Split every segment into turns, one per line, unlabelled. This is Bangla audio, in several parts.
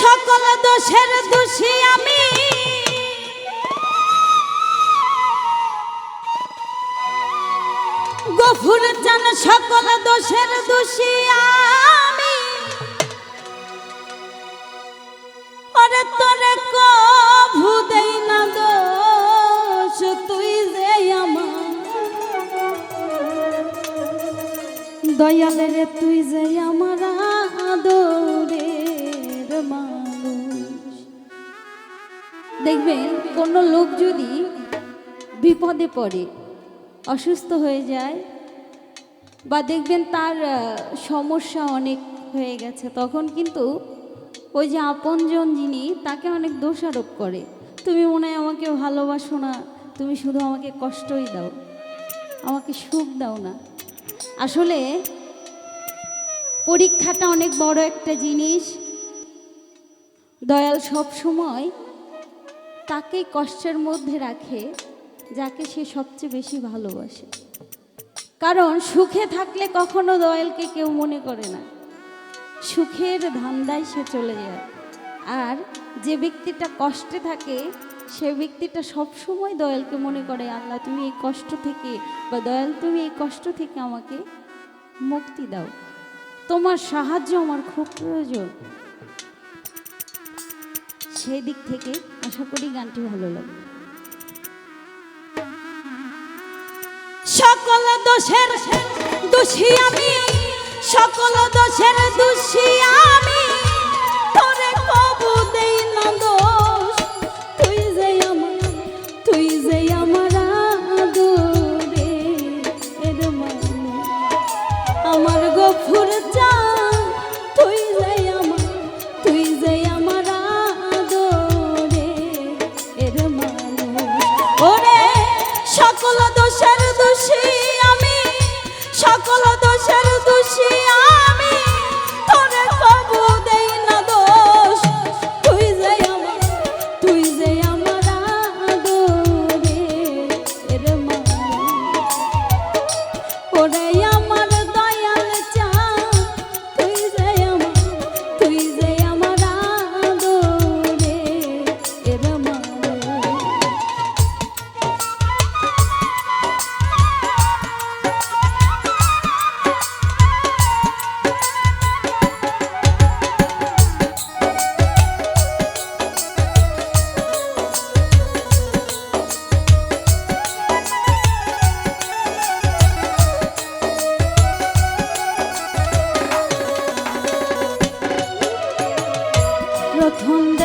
সকল দোষের দোষী আমি। গফুর জান সকল দোষের দোষী আমি। ওরে তোরে কভু দেই না দোষ, তুই যে আমার। দয়ালে রে তুই যে আমার আদরের দেখবেন, কোনো লোক যদি বিপদে পড়ে, অসুস্থ হয়ে যায়, বা দেখবেন তার সমস্যা অনেক হয়ে গেছে, তখন কিন্তু ওই যে আপনজন যিনি, তাকে অনেক দোষারোপ করে। তুমি মনে হয় আমাকে ভালোবাসো না, তুমি শুধু আমাকে কষ্টই দাও, আমাকে সুখ দাও না। আসলে পরীক্ষাটা অনেক বড় একটা জিনিস। দয়াল সব সময় তাকে কষ্টের মধ্যে রাখে, যাকে সে সবচেয়ে বেশি ভালোবাসে। কারণ সুখে থাকলে কখনো দয়ালকে কেউ মনে করে না। সুখের ধান্দায় সে চলে যায়। আর যে ব্যক্তিটা কষ্টে থাকে, সে ব্যক্তিটা সব সময় দয়ালকে মনে করে, আল্লাহ, তুমি এই কষ্ট থেকে বা দয়াল, তুমি এই কষ্ট থেকে আমাকে মুক্তি দাও। তোমার সাহায্য আমার খুব প্রয়োজন। সেই দিক থেকে আশা করি গানটি ভালো লাগবে। সকল দোষের দোষী আমি, সকল দোষের দোষী আমি। প্রথম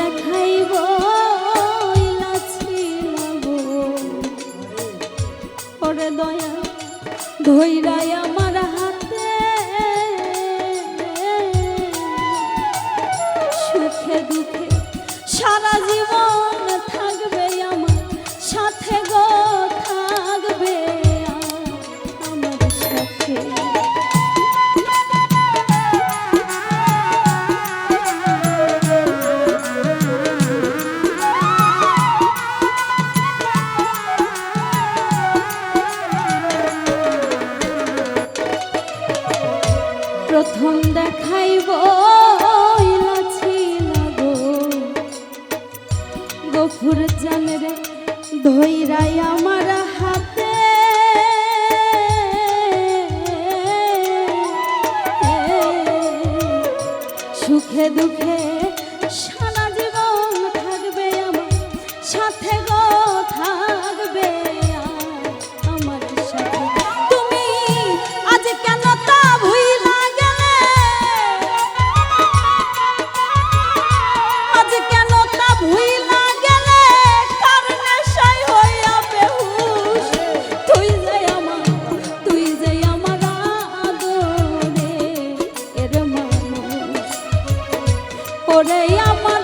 ওরে আমার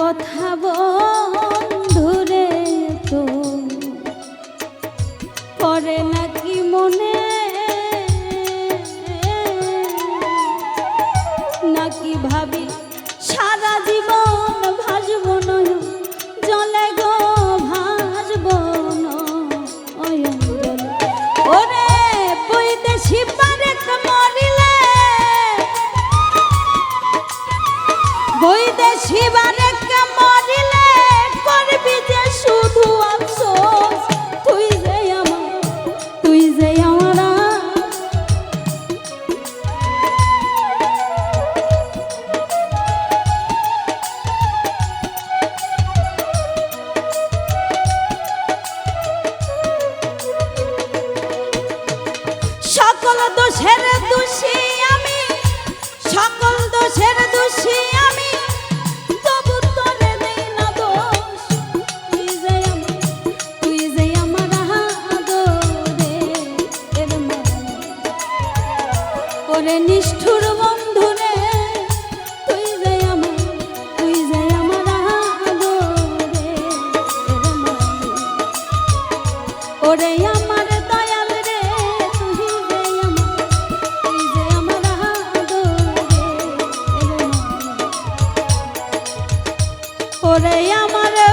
কথা বল। দোষের দোষী আমি সকল দোষের দোষী আমি। আমার নিষ্ঠুর বন্ধু ওরে আমার